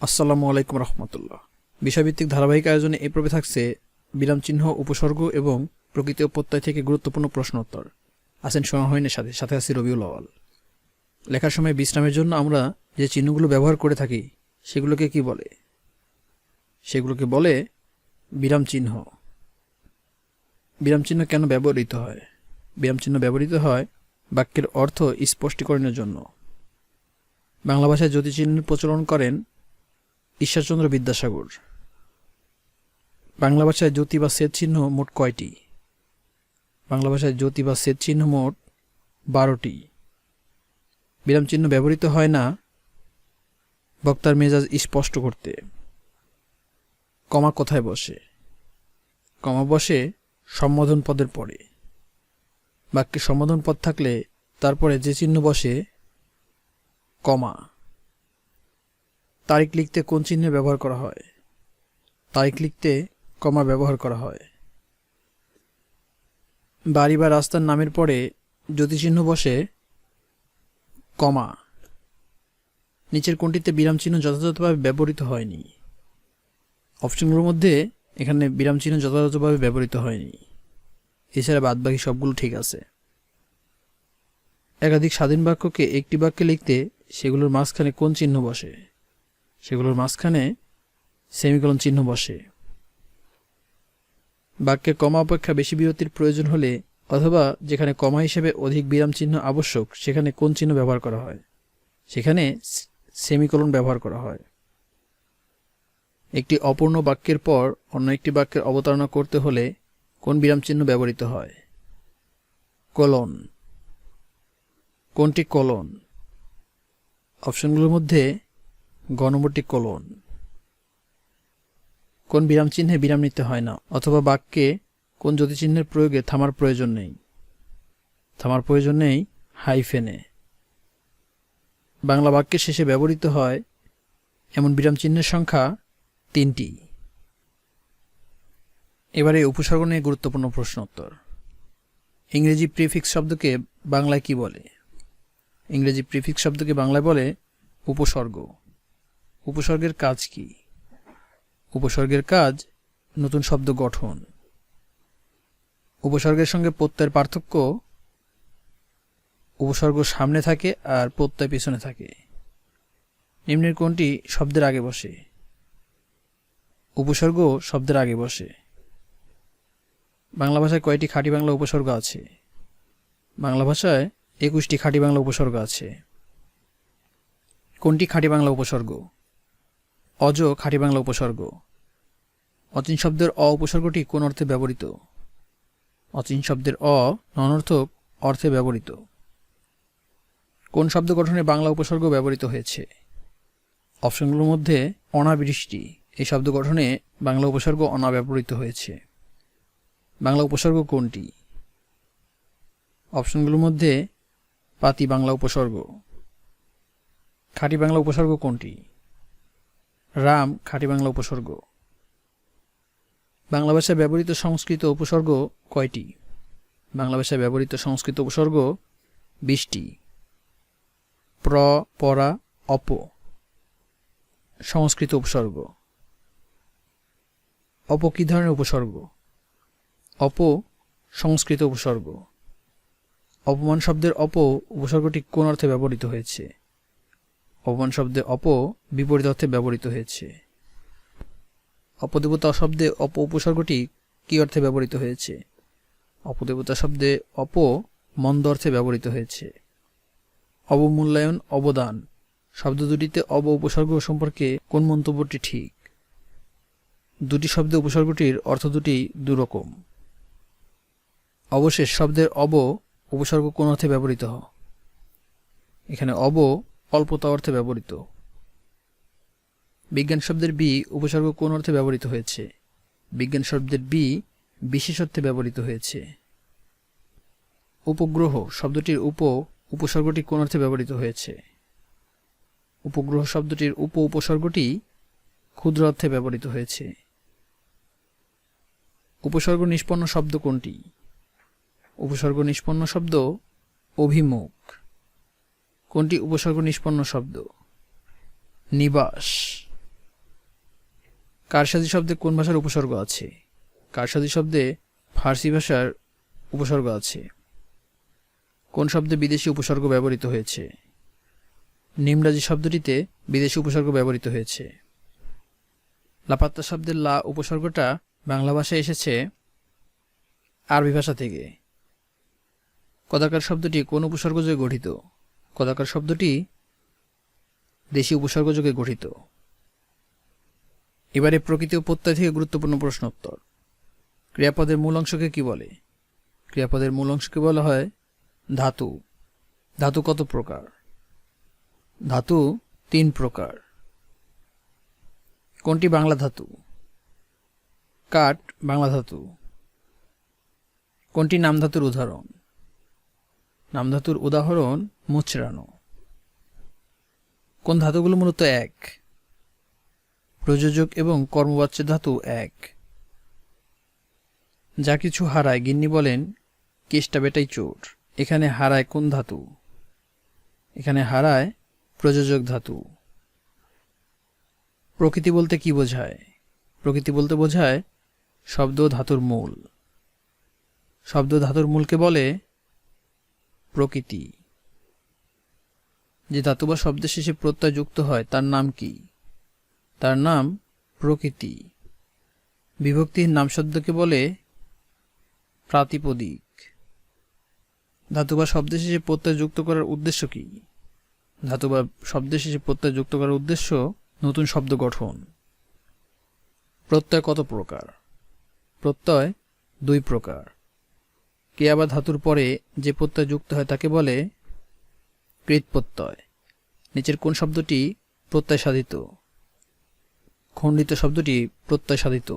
আসসালামু আলাইকুম রহমতুল্লাহ। বিষয়ভিত্তিক ধারাবাহিক আয়োজনে এই পর্বে থাকছে বিরাম চিহ্ন, উপসর্গ এবং প্রকৃত প্রত্যয় থেকে গুরুত্বপূর্ণ প্রশ্ন উত্তর। আছেন সোহাইনের সাথে সাথে আছি রবিউল আওয়াল। লেখার সময় বিশ্রামের জন্য আমরা যে চিহ্নগুলো ব্যবহার করে থাকি, সেগুলোকে কি বলে? সেগুলোকে বলে বিরাম চিহ্ন। বিরাম চিহ্ন কেন ব্যবহৃত হয়? বিরাম চিহ্ন ব্যবহৃত হয় বাক্যের অর্থ স্পষ্টীকরণের জন্য। বাংলা ভাষায় জ্যোতিচিহ্নের প্রচলন করেন ঈশ্বরচন্দ্র বিদ্যাসাগর। বাংলা ভাষায় জ্যোতি বা সেদ চিহ্ন মোট কয়টি? বাংলা ভাষায় জ্যোতি বা সেদ চিহ্ন মোট বারোটি। বিরাম চিহ্ন ব্যবহৃত হয় না, বক্তার মেজাজ স্পষ্ট করতে। কমা কোথায় বসে? কমা বসে সম্বোধন পদের পরে। বাক্যে সম্বোধন পদ থাকলে তারপরে যে চিহ্ন বসে, কমা। তারিখ লিখতে কোন চিহ্নের ব্যবহার করা হয়? তারিখ লিখতে কমা ব্যবহার করা হয়। বাড়ি বা রাস্তার নামের পরে জ্যোতিচিহ্ন বসে কমা। নিচের কোনটিতে বিরাম চিহ্ন যথাযথভাবে ব্যবহৃত হয়নি। অপশনগুলোর মধ্যে এখানে বিরাম চিহ্ন যথাযথভাবে ব্যবহৃত হয়নি। এছাড়া বাদবাকি সবগুলো ঠিক আছে। একাধিক স্বাধীন বাক্যকে একটি বাক্যে লিখতে সেগুলোর মাঝখানে কোন চিহ্ন বসে? সেগুলোর মাঝখানে সেমিকলন চিহ্ন বসে। বাক্যে কমা অপেক্ষা বেশি বিরতির প্রয়োজন হলে অথবা যেখানে কমা হিসেবে অধিক বিরাম চিহ্ন আবশ্যক, সেখানে কোন চিহ্ন ব্যবহার করা হয়? সেখানে সেমিকলন ব্যবহার করা হয়। একটি অপূর্ণ বাক্যের পর অন্য একটি বাক্যের অবতারণা করতে হলে কোন বিরাম চিহ্ন ব্যবহৃত হয়? কলন। কোনটি কলন? অপশনগুলোর মধ্যে গ নম্বরটি কলন। কোন বিরাম চিহ্নে বিরাম নিতে হয় না, অথবা বাক্যে কোন জ্যোতিচিহ্নের প্রয়োগে থামার প্রয়োজন নেই। থামার প্রয়োজন নেই, হাইফেনে। বাংলা বাক্যের শেষে ব্যবহৃত হয়, এমন বিরাম চিহ্নের সংখ্যা তিনটি। এবারে উপসর্গ নিয়ে গুরুত্বপূর্ণ প্রশ্ন উত্তর ইংরেজি প্রিফিক্স শব্দকে বাংলায় কি বলে? ইংরেজি প্রিফিক্স শব্দকে বাংলায় বলে উপসর্গ। উপসর্গের কাজ কি? উপসর্গের কাজ, নতুন শব্দ গঠন। উপসর্গের সঙ্গে প্রত্যয়ের পার্থক্য, উপসর্গ সামনে থাকে আর প্রত্যয় পিছনে থাকে। নিম্নের কোনটি শব্দের আগে বসে। উপসর্গ শব্দের আগে বসে। বাংলা ভাষায় কয়টি খাঁটি বাংলা উপসর্গ আছে? বাংলা ভাষায় একুশটি খাঁটি বাংলা উপসর্গ আছে। কোনটি খাঁটি বাংলা উপসর্গ? অজ খাঁটি বাংলা উপসর্গ। অচিন শব্দের অ উপসর্গটি কোন অর্থে ব্যবহৃত? অচিন শব্দের অ ননর্থক অর্থে ব্যবহৃত। কোন শব্দ গঠনে বাংলা উপসর্গ ব্যবহৃত হয়েছে? অপশনগুলোর মধ্যে অনাবৃষ্টি, এই শব্দ গঠনে বাংলা উপসর্গ অনাব্যবহৃত হয়েছে। বাংলা উপসর্গ কোনটি? অপশনগুলোর মধ্যে পাতি বাংলা উপসর্গ। খাঁটি বাংলা উপসর্গ কোনটি? রাম খাঁটি বাংলা উপসর্গ। বাংলা ভাষায় ব্যবহৃত সংস্কৃত উপসর্গ কয়টি? বাংলা ভাষায় ব্যবহৃত সংস্কৃত উপসর্গ বিশটি। প্র, পরা, অপ। সংস্কৃত উপসর্গ। অপ কী ধরনের উপসর্গ? অপ সংস্কৃত উপসর্গ। অপমান শব্দের অপ উপসর্গটি কোন অর্থে ব্যবহৃত হয়েছে? অপমান শব্দে অপ বিপরীত অর্থে ব্যবহৃত হয়েছে। অপদেবতা শব্দে অপ উপসর্গটি কি অর্থে ব্যবহৃত হয়েছে? অপদেবতা শব্দে অপ মন্দ অর্থে ব্যবহৃত হয়েছে। অবমূল্যায়ন, অবদান শব্দ দুটিতে অব উপসর্গ সম্পর্কে কোন মন্তব্যটি ঠিক? দুটি শব্দে উপসর্গটির অর্থ দুটি দুরকম। অবশেষ শব্দের অব উপসর্গ কোন অর্থে ব্যবহৃত? হয় এখানে অব অল্পতা অর্থে ব্যবহৃত। বিজ্ঞান শব্দের বি উপসর্গ কোন অর্থে ব্যবহৃত হয়েছে? বিজ্ঞান শব্দের বি বিশেষ অর্থে ব্যবহৃত হয়েছে। উপগ্রহ শব্দটির উপ উপসর্গটি কোন অর্থে ব্যবহৃত হয়েছে? উপগ্রহ শব্দটির উপ উপসর্গটি ক্ষুদ্র অর্থে ব্যবহৃত হয়েছে। উপসর্গ নিষ্পন্ন শব্দ কোনটি? উপসর্গ নিষ্পন্ন শব্দ অভিমুখ। কোনটি উপসর্গ নিষ্পন্ন শব্দ? নিবাস। কারসাজি শব্দে কোন ভাষার উপসর্গ আছে? কারসাজি শব্দে ফার্সি ভাষার উপসর্গ আছে। কোন শব্দে বিদেশি উপসর্গ ব্যবহৃত হয়েছে? নিমরাজি শব্দটিতে বিদেশি উপসর্গ ব্যবহৃত হয়েছে। লাপাত্তা শব্দের লা উপসর্গটা বাংলা ভাষায় এসেছে আরবি ভাষা থেকে। কদাকার শব্দটি কোন উপসর্গযোগে গঠিত? কদাকার শব্দটি দেশি উপসর্গযোগে গঠিত। এবারে প্রকৃতি ও প্রত্যয় থেকে গুরুত্বপূর্ণ প্রশ্ন উত্তর ক্রিয়াপদের মূল অংশকে কি বলে? ক্রিয়াপদের মূল অংশকে বলা হয় ধাতু। ধাতু কত প্রকার? ধাতু তিন প্রকার। কোনটি বাংলা ধাতু? কাঠ বাংলা ধাতু। কোনটি নামধাতুর উদাহরণ? নামধাতুর উদাহরণ মুচড়ানো। কোন ধাতুগুলো মূলত এক? প্রযোজক এবং কর্মবাচ্য ধাতু এক। যা কিছু হারায়, গিন্নি বলেন, কেষ্টা বেটাই চোর। এখানে হারায় কোন ধাতু? এখানে হারায় প্রযোজক ধাতু। প্রকৃতি বলতে কি বোঝায়? প্রকৃতি বলতে বোঝায় শব্দ ধাতুর মূল। শব্দ ধাতুর মূলকে বলে প্রকৃতি। যে ধাতু বা শব্দের শেষে প্রত্যয় যুক্ত হয়, তার নাম কি? তার নাম প্রকৃতি। বিভক্তির নাম শব্দকে বলে প্রাতিপদিক। ধাতু বা শব্দের শেষে প্রত্যয় যুক্ত করার উদ্দেশ্য কি? ধাতু বা শব্দের শেষে প্রত্যয় যুক্ত করার উদ্দেশ্য নতুন শব্দ গঠন। প্রত্যয় কত প্রকার? প্রত্যয় দুই প্রকার। ক্রিয়া বা ধাতুর পরে যে প্রত্যয় যুক্ত হয় তাকে বলে কৃত প্রত্যয়। নিচের কোন শব্দটি প্রত্যয় সাধিত খণ্ডিত শব্দটি প্রত্যয় সাধিত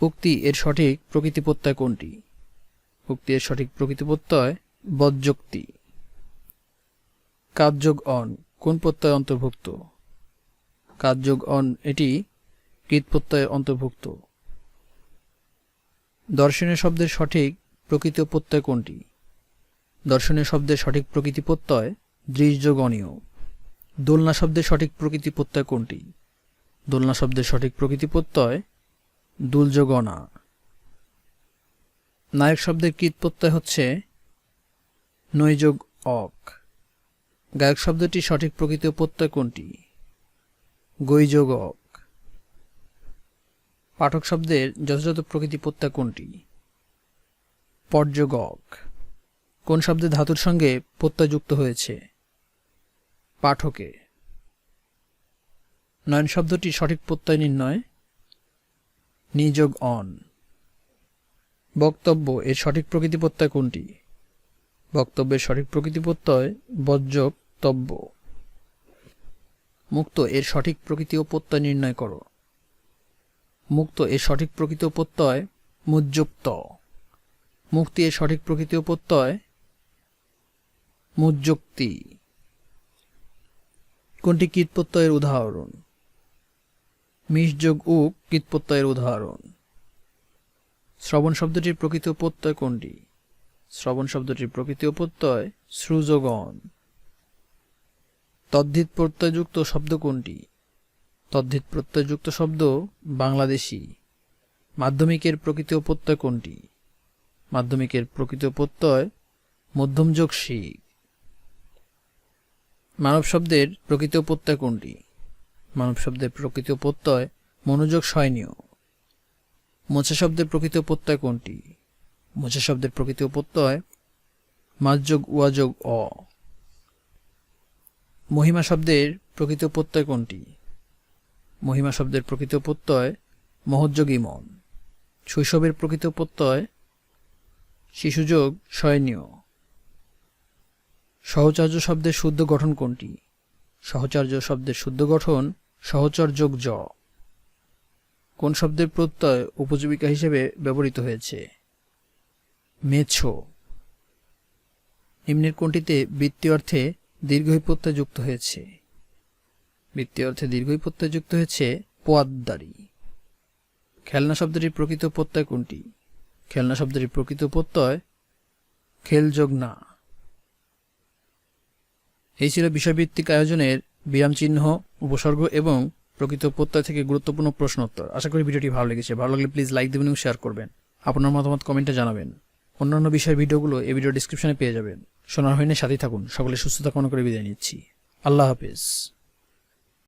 উক্তি এর সঠিক প্রকৃতি প্রত্যয় কোনটি? উক্তি এর সঠিক প্রকৃতি প্রত্যয় বজ্যোক্তি কাজযোগ অন, কোন প্রত্যয় অন্তর্ভুক্ত? কাজযোগ অন, এটি কৃত প্রত্যয় অন্তর্ভুক্ত। দর্শনীয় শব্দের সঠিক প্রকৃতি প্রত্যয় কোনটি? দর্শনীয় শব্দের সঠিক প্রকৃতি প্রত্যয়, দৃশ্যগণীয়। দোলনা শব্দের সঠিক প্রকৃতি প্রত্যয় কোনটি? দোলনা শব্দের সঠিক প্রকৃতি প্রত্যয় দুলযোগণা নায়ক শব্দের কৃত প্রত্যয় হচ্ছে নৈযোগ অক। গায়ক শব্দটি সঠিক প্রকৃতি প্রত্যয় কোনটি? গৈযোগ অক। পাঠক শব্দের যথাযথ প্রকৃতি প্রত্যয় কোনটি? পর্যগক। কোন শব্দে ধাতুর সঙ্গে প্রত্যয় যুক্ত হয়েছে? পাঠকে। নয়ন শব্দটি সঠিক প্রত্যয় নির্ণয়। নিযোগ অন। বক্তব্য, এর সঠিক প্রকৃতি প্রত্যয় কোনটি? বক্তব্যের সঠিক প্রকৃতি প্রত্যয়, বজ্জক, তব্য। মুক্ত, এর সঠিক প্রকৃতি ও প্রত্যয় নির্ণয় করো। মুক্ত এর সঠিক প্রকৃতি প্রত্যয় মুজ্জুক্ত মুক্তি এর সঠিক প্রকৃতি প্রত্যয় মুজ্জুক্তি। কোনটি কীটপ্রত্যয়ের উদাহরণ? মিশযোগ উ কীটপ্রত্যয়ের উদাহরণ। শ্রবণ শব্দটির প্রকৃত প্রত্যয় কোনটি? শ্রবণ শব্দটির প্রকৃতি প্রত্যয় সৃজগণ। তদ্ধিত প্রত্যয়যুক্ত শব্দ কোনটি? তদ্ধিত প্রত্যয়যুক্ত শব্দ বাংলাদেশি। মাধ্যমিকের প্রকৃতি প্রত্যয় কোনটি? মাধ্যমিকের প্রকৃত প্রত্যয় মধ্যমযোগ শিখ মানব শব্দের প্রকৃত প্রত্যয় কোনটি? মানব শব্দের প্রকৃত প্রত্যয় মনোযোগ সয়নীয় মোছা শব্দের প্রকৃত প্রত্যয় কোনটি? মোছা শব্দের প্রকৃত প্রত্যয় মাযোগ উয়াযোগ, অ। মহিমা শব্দের প্রকৃত প্রত্যয় কোনটি? মহিমা শব্দের প্রকৃত প্রত্যয় মহোদ্যোগ মন। শৈশবের প্রকৃত প্রত্যয়, শিশুযোগ শয়নীয় সহচার্য শব্দের শুদ্ধ গঠন কোনটি? সহচার্য শব্দের শুদ্ধ গঠন সহচর্যোগ জ। কোন শব্দের প্রত্যয় উপজীবিকা হিসেবে ব্যবহৃত হয়েছে? মেছো নিম্নের কোনটিতে বৃত্তি অর্থে দীর্ঘ প্রত্যয় যুক্ত হয়েছে? বৃত্তি অর্থে দীর্ঘই প্রত্যয় যুক্ত হয়েছে পোয়াদ্দারি। খেলনা শব্দটির প্রকৃত প্রত্যয় কোনটি? খেলনা শব্দটির প্রকৃত প্রত্যয় খেলযোগ না। এই ছিল বিষয়ভিত্তিক আয়োজনের বিরাম চিহ্ন, উপসর্গ এবং প্রকৃত প্রত্যয় থেকে গুরুত্বপূর্ণ প্রশ্ন উত্তর। আশা করি ভিডিওটি ভালো লেগেছে। ভালো লাগলে প্লিজ লাইক দেবেন এবং শেয়ার করবেন। আপনার মতামত কমেন্টে জানাবেন। অন্যান্য বিষয়ের ভিডিওগুলো এই ভিডিও ডিসক্রিপশনে পেয়ে যাবেন। শোনার হইনে সাথেই থাকুন। সকলে সুস্থতা কামনা করে বিদায় নিচ্ছি। আল্লাহ হাফেজ।